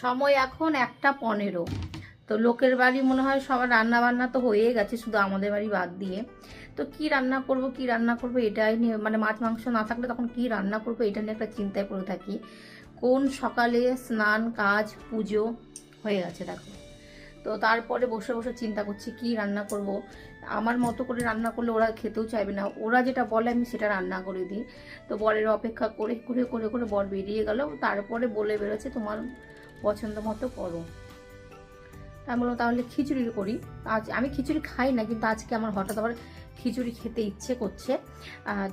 সময় এখন একটা পনেরো। তো লোকের বাড়ি মনে হয় সবার রান্না বান্না তো হয়ে গেছে, শুধু আমাদের বাড়ি বাদ দিয়ে। তো কি রান্না করব, কি রান্না করব এটাই নিয়ে মানে মাছ, মাংস না থাকলে তখন কি রান্না করব এটা নিয়ে একটা চিন্তায় পড়ে থাকি। কোন সকালে স্নান, কাজ, পুজো হয়ে গেছে দেখো। তো তারপরে বসে বসে চিন্তা করছি কি রান্না করব। আমার মতো করে রান্না করলে ওরা খেতেও চাইবে না। ওরা যেটা বলে আমি সেটা রান্না করে দিই। তো বরের অপেক্ষা করে করে করে করে বর বেরিয়ে গেল। তারপরে বলে বেরোচ্ছে তোমার পছন্দ মতো করো আমি বললাম, তাহলে খিচুড়ি করি। আজ আমি খিচুড়ি খাই না, কিন্তু আজকে আমার হঠাৎ আবার খিচুড়ি খেতে ইচ্ছে করছে।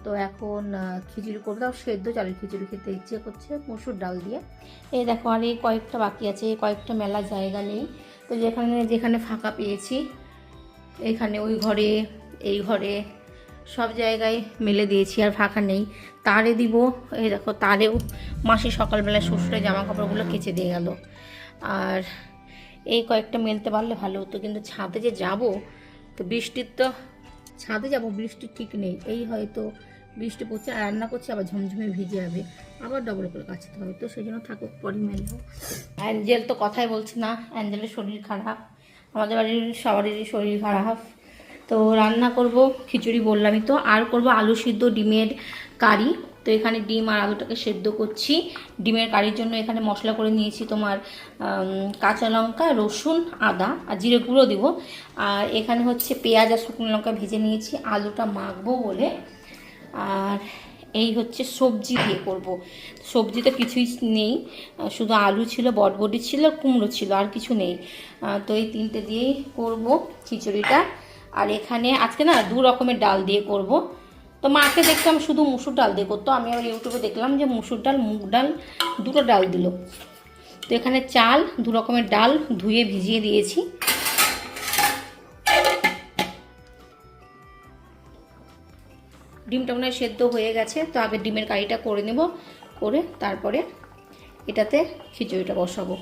তো এখন খিচুড়ি করব। তাও সেদ্ধ চালের খিচুড়ি খেতে ইচ্ছে করছে মসুর ডাল দিয়ে। এই দেখো, আর এই কয়েকটা বাকি আছে কয়েকটা মেলা জায়গা নেই। তো যেখানে যেখানে ফাঁকা পেয়েছি, এখানে ওই ঘরে, এই ঘরে সব জায়গায় মেলে দিয়েছি, আর ফাঁকা নেই। তারে দিব, এই দেখো, তারেও মাসি সকালবেলা শ্বশুরের জামা কাপড়গুলো কেচে দিয়ে গেল। আর এই কয়েকটা মেলতে পারলে ভালো হতো, কিন্তু ছাদে যে যাব, তো বৃষ্টির তো, ছাদে যাব বৃষ্টি ঠিক নেই। এই হয়তো বৃষ্টি পড়ছে, আর রান্না করছে, আবার ঝমঝমে ভিজে যাবে। আবার ডবল করে কাচতে হবে, তো সেই জন্য থাকুক পরই মেলবো অ্যাঞ্জেল তো কথাই বলছে না, অ্যাঞ্জেলের শরীর খারাপ। আমাদের বাড়ির সবারই শরীর খারাপ। তো রান্না করব, খিচুড়ি বললামই তো। আর করব আলু সিদ্ধ ডিমের কারি। তো এখানে ডিম আর আলুটাকে সেদ্ধ করছি। ডিমের কারির জন্য এখানে মশলা করে নিয়েছি তোমার কাঁচা লঙ্কা, রসুন, আদা আর জিরে গুঁড়ো দেবো। আর এখানে হচ্ছে পেঁয়াজ আর শুকনো লঙ্কা ভেজে নিয়েছি। আলুটা মাখবো বলে। আর এই হচ্ছে সবজি দিয়ে করব। সবজি তো কিছুই নেই। শুধু আলু ছিল, বটবটি ছিল, কুমড়ো ছিল, আর কিছু নেই। তো এই তিনটে দিয়েই করব খিচুড়িটা। আর এখানে আজকে না দু রকমের ডাল দিয়ে করব। তো মাকে দেখতাম শুধু মুসুর ডাল দিয়ে করতো, আমি আবার ইউটিউবে দেখলাম যে মুসুর ডাল, মুগ ডাল দুটো ডাল দিল। তো এখানে চাল, দু রকমের ডাল ধুয়ে ভিজিয়ে দিয়েছি। ডিমটা মনে সেদ্ধ হয়ে গেছে, তো আগে ডিমের কারিটা করে নেব, করে তারপরে এটাতে খিচুড়িটা বসাবো।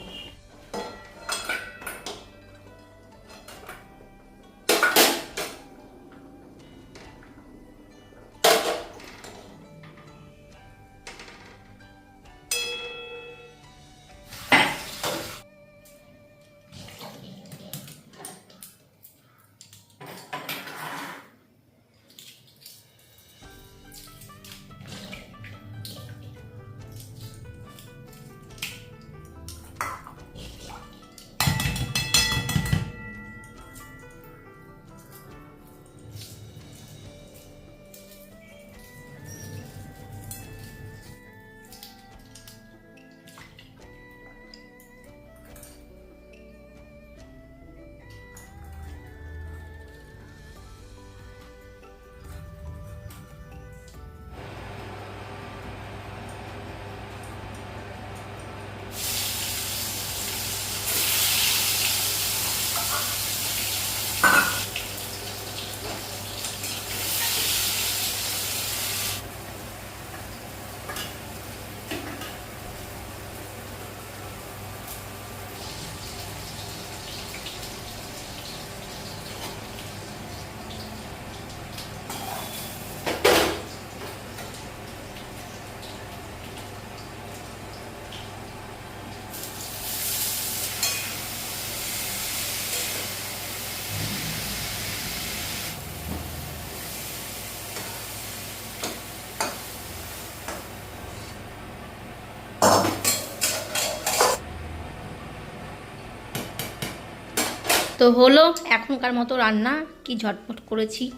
তো হলো এখনকার মতো রান্না, কি ঝটপট করেছি।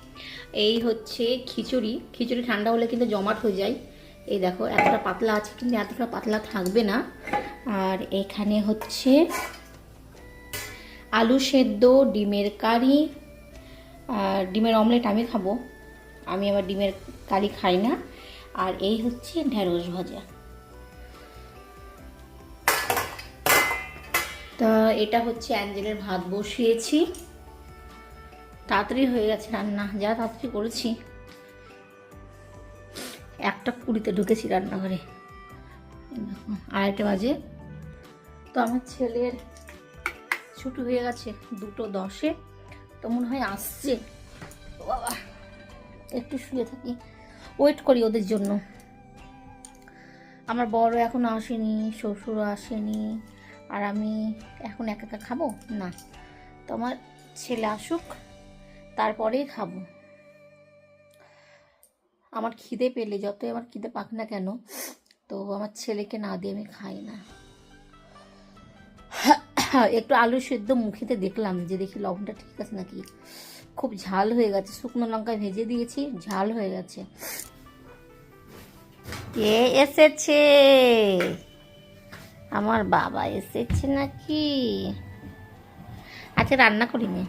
এই হচ্ছে খিচুড়ি। খিচুড়ি ঠান্ডা হলে কিন্তু জমাট হয়ে যায়। এই দেখো, এতটা পাতলা আছে, কিন্তু এতটা পাতলা থাকবে না। আর এখানে হচ্ছে আলু সেদ্ধ, ডিমের কারি। আর ডিমের অমলেট আমি খাব। আমি আবার ডিমের কারি খাই না। আর এই হচ্ছে ঢেঁড়স ভাজা। তা এটা হচ্ছে অ্যাঞ্জেলের ভাত বসিয়েছি। তাড়াতাড়ি হয়ে গেছে রান্না, যা তাড়াতাড়ি করেছি। একটা কুড়িতে ঢুকেছি রান্নাঘরে। আড়াইটে বাজে। তো আমার ছেলের ছুটি হয়ে গেছে দুটো দশে। তো মনে হয় আসছে। বাবা, একটু শুয়ে থাকি। ওয়েট করি ওদের জন্য। আমার বড় এখনও আসেনি শ্বশুর আসেনি। আর আমি এখন একা একা খাব? না। তো আমার ছেলে আসুক, তারপরেই খাব। আমার খিদে পেলে, যতই আমার খিদে পাক না কেন, তো আমার ছেলেকে না দিয়ে আমি খাই না। একটু আলু সেদ্ধ মুখেতে দেখলাম যে দেখি লবণটা ঠিক আছে নাকি? খুব ঝাল হয়ে গেছে, শুকনো লঙ্কা ভেজে দিয়েছি, ঝাল হয়ে গেছে। কে এসেছে? আমার বাবা এসেছে নাকি? আজকে রান্না করিনি।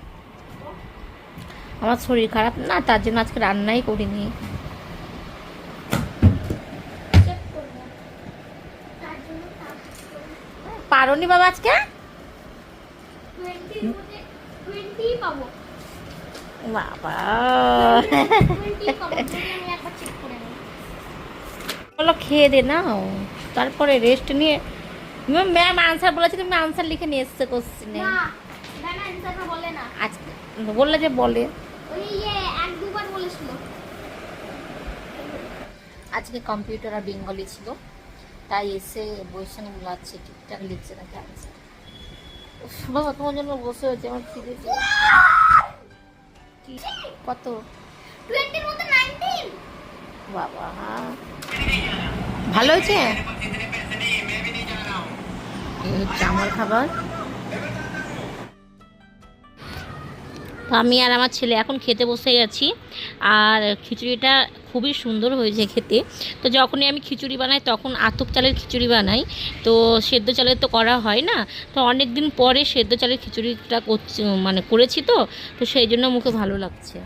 আমার শরীর খারাপ না, তার জন্য আজকে রান্নাই করিনি। পারোনি বাবা আজকে? বাবা। খেয়ে দে নাও। তারপরে রেস্ট নিয়ে ম্যাম আনসার বলেছে তুমি আনসার লিখে নিয়ে এসছে কোশ্চেনে না না। আজকে বললে যে বলে। ইয়ে এক দুবার বলেছিল। আজকে কম্পিউটার আর বেঙ্গলি ছিল তাই এসে বইয়ের সঙ্গে মিলাচ্ছে ঠিকঠাক লিখছে নাকি আনসার বাবা তোমার জন্য বসে হয়েছে আমার কি? কত? টোয়েন্টির মধ্যে নাইনটিন বাবা। ভালো হয়েছে? এই হচ্ছে আমার খাবার। তো আমি আর আমার ছেলে এখন খেতে বসে গেছি আর খিচুড়িটা খুবই সুন্দর হয়েছে খেতে। তো যখনই আমি খিচুড়ি বানাই তখন আতপ চালের খিচুড়ি বানাই। তো সেদ্ধ চালের তো করা হয় না তো অনেক দিন পরে সেদ্ধ চালের খিচুড়িটা করছি মানে করেছি তো তো সেই জন্য মুখে ভালো লাগছে।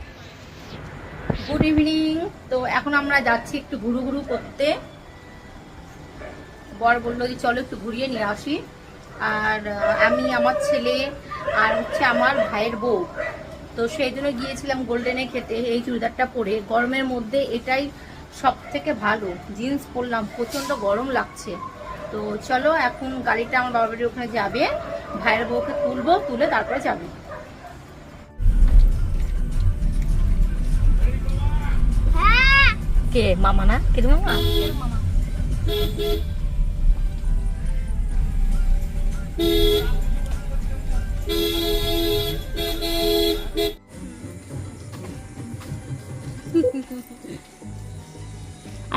গুড ইভিনিং তো এখন আমরা যাচ্ছি একটু ঘুরু ঘুরু করতে। বর বলল যে চলো একটু ঘুরিয়ে নিয়ে আসি। আর আমি আমার ছেলে আর হচ্ছে আমার ভাইয়ের বউ। তো সেই জন্য গিয়েছিলাম গোল্ডেনে খেতে এই চুড়িদারটা পরে। গরমের মধ্যে এটাই সব থেকে ভালো। জিন্স পরলাম প্রচণ্ড গরম লাগছে। তো চলো এখন গাড়িটা আমার বাবার বাড়ির ওখানে যাবে। ভাইয়ের বউকে তুলবো তুলে তারপরে যাবে। হ্যাঁ। কে? মামা না? কে রে মামা?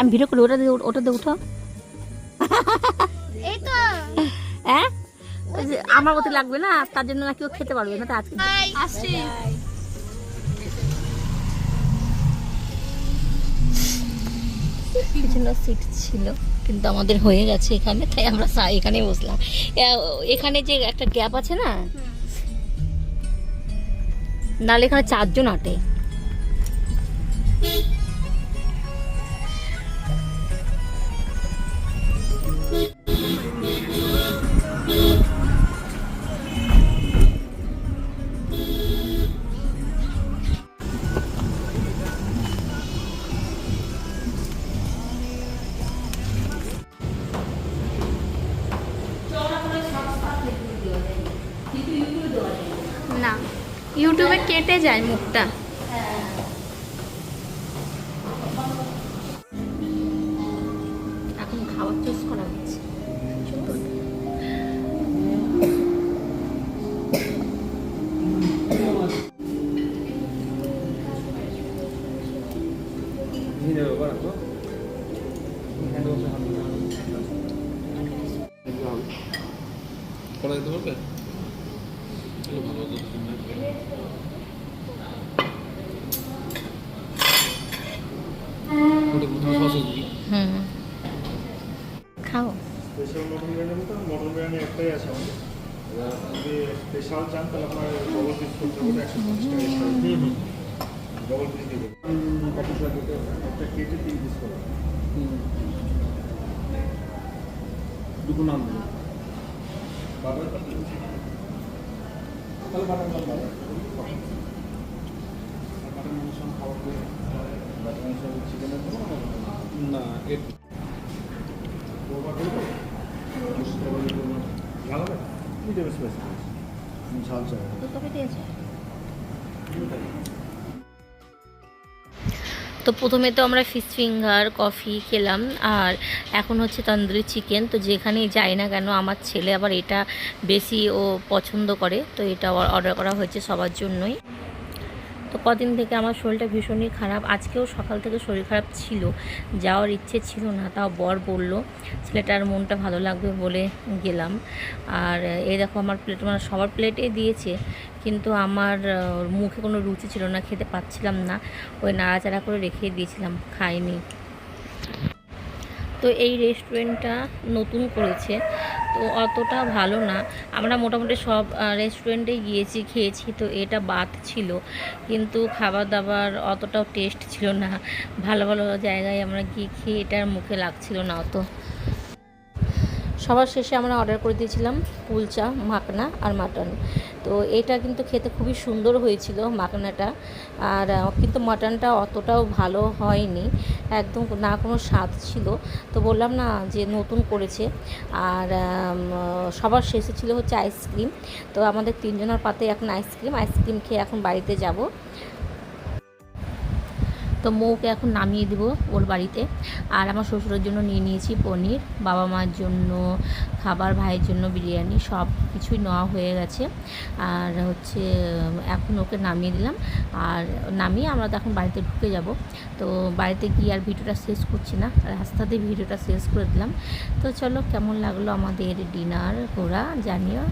আমি ভিডিও করি ওটা দিয়ে ওটা দিয়ে উঠো। এই তো হ্যাঁ আমার মতো লাগবে না তার জন্য নাকি ও খেতে পারবে না তো আজকে আসছি। পিছনে সিট ছিল কিন্তু আমাদের হয়ে গেছে এখানে তাই আমরা এখানে বসলাম। এখানে যে একটা গ্যাপ আছে না নাহলে এখানে চারজন আটে। ইউটিউবে কেটে যায় মুখটা এখন খাবার চুজ করা হচ্ছে করা যেতে পারবে তাহলে ভালো হতো ওটা প্রথমে সস দিই হুম। খাও। স্পেশাল মটন বিরিয়ানির মতো মটন বিরিয়ানি একটাই আছে আমাদের। এবার যদি স্পেশাল চান তাহলে আপনার ডবল পিস করতে হবে একশো পঞ্চাশ টাকা extra। ডবল পিস দিয়ে দেবো। কত টাকা দিতে একটা কেটে তিন পিস করে। দুটো নাম দেবো। বাটার তাহলে বাটার বাটার বাটার মাংস খাওয়া তো প্রথমে তো আমরা ফিশ ফিঙ্গার কফি খেলাম, আর এখন হচ্ছে তন্দুরি চিকেন তো যেখানেই যাই না কেন, আমার ছেলে আবার এটা বেশি ও পছন্দ করে, তো এটা অর্ডার করা হয়েছে সবার জন্যই। তো কদিন থেকে আমার শরীরটা ভীষণই খারাপ। আজকেও সকাল থেকে শরীর খারাপ ছিল, যাওয়ার ইচ্ছে ছিল না, তাও বর বলল, ছেলেটার মনটা ভালো লাগবে বলে গেলাম। আর এই দেখো আমার প্লেট মানে সবার প্লেটে দিয়েছে, কিন্তু আমার মুখে কোনো রুচি ছিল না, খেতে পাচ্ছিলাম না। ওই নাড়াচাড়া করে রেখে দিয়েছিলাম, খাইনি। তো এই রেস্টুরেন্টটা নতুন করেছে। তো অতটা ভালো না। আমরা মোটামুটি সব রেস্টুরেন্টে গিয়েছি, খেয়েছি, তো এটা বাদ ছিল। কিন্তু খাবার দাবার অতটাও টেস্ট ছিল না। ভালো ভালো জায়গায় আমরা গিয়ে খেয়ে এটার মুখে লাগছিল না অত। সবার শেষে আমরা অর্ডার করে দিয়েছিলাম কুলচা মাকনা আর মাটন তো এটা কিন্তু খেতে খুবই সুন্দর হয়েছিল মাখনাটা। আর কিন্তু মাটনটা অতটাও ভালো হয়নি, একদম না কোনো স্বাদ ছিল। তো বললাম না যে নতুন করেছে। আর সবার শেষে ছিল হচ্ছে আইসক্রিম। তো আমাদের তিনজনের পাতে এখন আইসক্রিম। আইসক্রিম খেয়ে এখন বাড়িতে যাব। তো মৌকে এখন নামিয়ে দিব ওর বাড়িতে। আর আমার শ্বশুরের জন্য নিয়ে নিয়েছি পনির, বাবা মার জন্য খাবার, ভাইয়ের জন্য বিরিয়ানি, সব কিছুই নেওয়া হয়ে গেছে। আর হচ্ছে, এখন ওকে নামিয়ে দিলাম। আর নামিয়ে আমরা তো এখন বাড়িতে ঢুকে যাব। তো বাড়িতে গিয়ে আর ভিডিওটা শেষ করছি না রাস্তাতে ভিডিওটা শেষ করে দিলাম। তো চলো, কেমন লাগল আমাদের ডিনার, ঘোরা জানিও।